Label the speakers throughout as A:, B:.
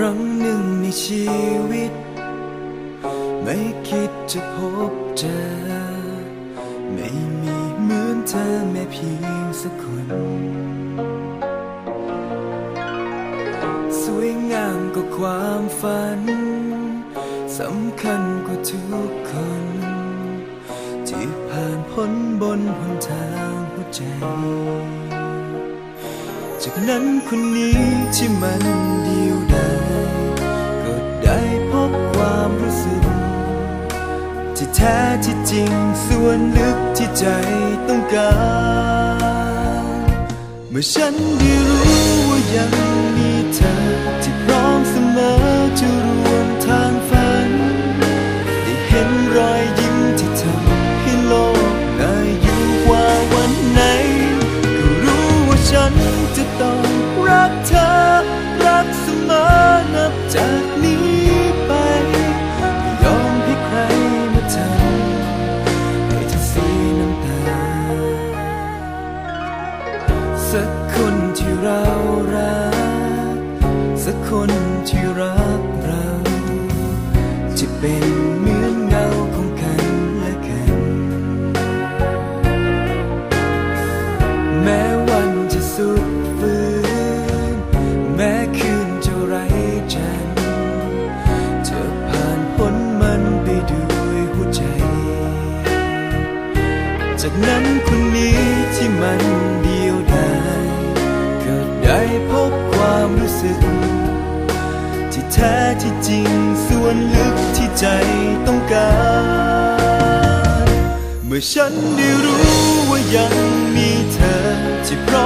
A: ครั้งหนึ่งในชีวิต ไม่คิดจะพบเจอ ไม่มีเหมือนเธอแม้เพียงสักคน สวยงามกว่าความฝัน สำคัญกว่าทุกคนที่ผ่านพ้นบนหนทางหัวใจ จากนั้นคนนี้ที่มัน แท้ที่จริงส่วนลึกที่ใจต้องการ เมื่อฉันได้รู้ว่ายัง เรารัก สักคนที่รักเรา จะเป็นเหมือนเงาของกันและกัน แม้วันจะสุดฝืนแม้คืนจะไร้จันทร์จะผ่านพ้นมันไปด้วยหัวใจ จากนั้น สึก ที่แท้ที่จริงส่วนลึกที่ใจต้องการ เมื่อฉันได้รู้ว่ายังมีเธอที่พร้อม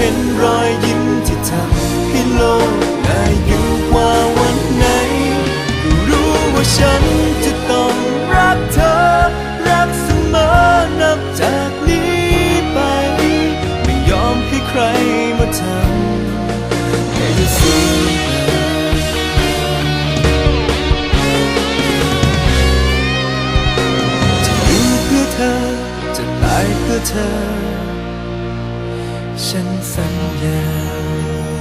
A: เห็นรอยยิ้มที่ทำให้โลกน่าอยู่กว่าวันไหนก็รู้ว่าฉันจะต้องรักเธอ รักเสมอนับจากนี้ไป ไม่ยอมให้ใครมาทำให้สียน้ำตาจะอยู่เพื่อเธอ จะตายเพื่อเธอ ฉันสัญญา